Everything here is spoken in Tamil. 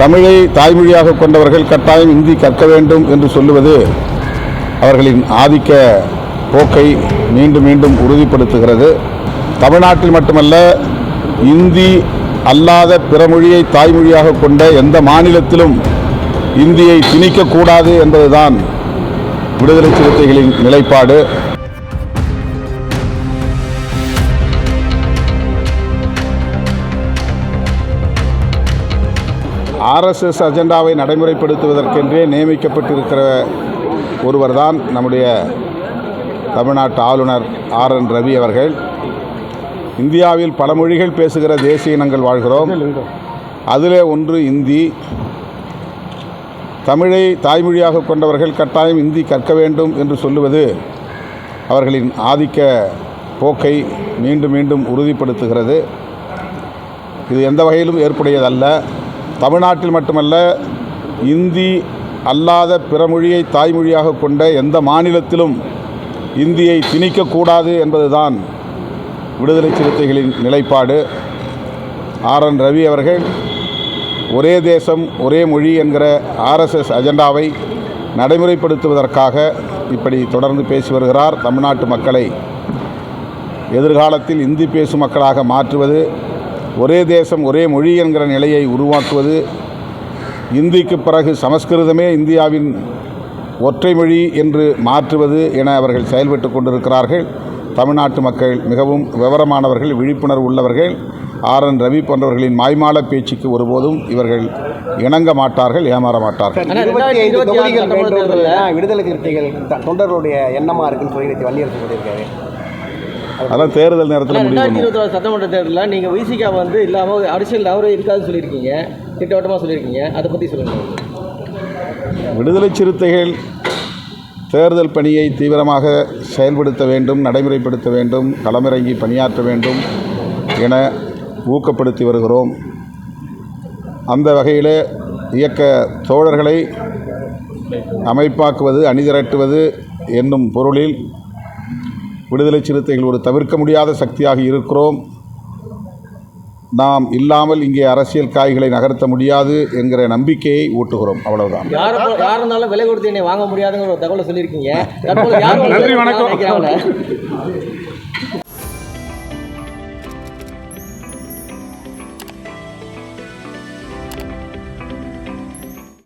தமிழை தாய்மொழியாக கொண்டவர்கள் கட்டாயம் இந்தி கற்க வேண்டும் என்று சொல்லுவது அவர்களின் ஆதிக்க போக்கை மீண்டும் மீண்டும் உறுதிப்படுத்துகிறது. தமிழ்நாட்டில் மட்டுமல்ல இந்தி அல்லாத பிற மொழியை தாய்மொழியாக கொண்ட எந்த மாநிலத்திலும் இந்தியை திணிக்கக்கூடாது என்பதுதான் விடுதலை சிறுத்தைகளின் நிலைப்பாடு. ஆர்எஸ்எஸ் அஜெண்டாவை நடைமுறைப்படுத்துவதற்கென்றே நியமிக்கப்பட்டிருக்கிற ஒருவர்தான் நம்முடைய தமிழ்நாட்டு ஆளுநர் ஆர் என் ரவி அவர்கள். இந்தியாவில் பல மொழிகள் பேசுகிற தேசிய இனங்கள் வாழ்கிறோம். அதிலே ஒன்று இந்தி. தமிழை தாய்மொழியாக கொண்டவர்கள் கட்டாயம் இந்தி கற்க வேண்டும் என்று சொல்லுவது அவர்களின் ஆதிக்க போக்கை மீண்டும் மீண்டும் உறுதிப்படுத்துகிறது. இது எந்த வகையிலும் ஏற்புடையதல்ல. தமிழ்நாட்டில் மட்டுமல்ல இந்தி அல்லாத பிற மொழியை தாய்மொழியாக கொண்ட எந்த மாநிலத்திலும் இந்தியை திணிக்கக்கூடாது என்பதுதான் விடுதலை சிறுத்தைகளின் நிலைப்பாடு. ஆர். என். ரவி அவர்கள் ஒரே தேசம் ஒரே மொழி என்கிற ஆர்எஸ்எஸ் அஜெண்டாவை நடைமுறைப்படுத்துவதற்காக இப்படி தொடர்ந்து பேசி வருகிறார் தமிழ்நாட்டு மக்களை. எதிர்காலத்தில் இந்தி பேசும் மக்களாக மாற்றுவது ஒரே தேசம் ஒரே மொழி என்கிற நிலையை உருவாக்குவது இந்திக்கு பிறகு சமஸ்கிருதமே இந்தியாவின் ஒற்றை மொழி என்று மாற்றுவது என அவர்கள் செயல்பட்டு கொண்டிருக்கிறார்கள். தமிழ்நாட்டு மக்கள் மிகவும் விவரமானவர்கள் விழிப்புணர்வு உள்ளவர்கள். ஆர். என். ரவி போன்றவர்களின் மாய்மால பேச்சுக்கு ஒருபோதும் இவர்கள் இணங்க மாட்டார்கள் ஏமாற மாட்டார்கள். ஆனா இருபத்தி ஐந்து 2026 தொகுதிகள் சட்டமன்ற வேண்டும் தேர்தல்ல- விடுதலை சிறுத்தைகள் தொண்டர்களுடைய எண்ணமா இருக்குன்னு சொல்லி வலியுறுத்தி சொல்லியிருக்காரு அதான் தேர்தல் நேரத்தில் முடிவு ரெண்டாயிரத்தி இருபத்தி சட்டமன்ற தேர்தலில் நீங்கள் விசிகா வந்து இல்லாமல் அரசியல் அவரே இருக்காதுன்னு சொல்லியிருக்கீங்க. திட்டவட்டமாக சொல்லியிருக்கீங்க. அதை பற்றி சொல்லுங்கள் விடுதலை சிறுத்தைகள் தேர்தல் பணியை தீவிரமாக செயல்படுத்த வேண்டும் நடைமுறைப்படுத்த வேண்டும் களமிறங்கி பணியாற்ற வேண்டும் என ஊக்கப்படுத்தி வருகிறோம். அந்த வகையில் இயக்க தோழர்களை அமைப்பாக்குவது அணிதிரட்டுவது என்னும் பொருளில் விடுதலை சிறுத்தைகள் ஒரு தவிர்க்க முடியாத சக்தியாக இருக்கிறோம். நாம் இல்லாமல் இங்கே அரசியல் காய்களை நகர்த்த முடியாது என்கிற நம்பிக்கையை ஊட்டுகிறோம். அவ்வளவுதான். யார் இருந்தாலும் விலை கொடுத்து என்னை வாங்க முடியாதுங்கிற ஒரு தகவலை சொல்லியிருக்கீங்க. நன்றி, வணக்கம்.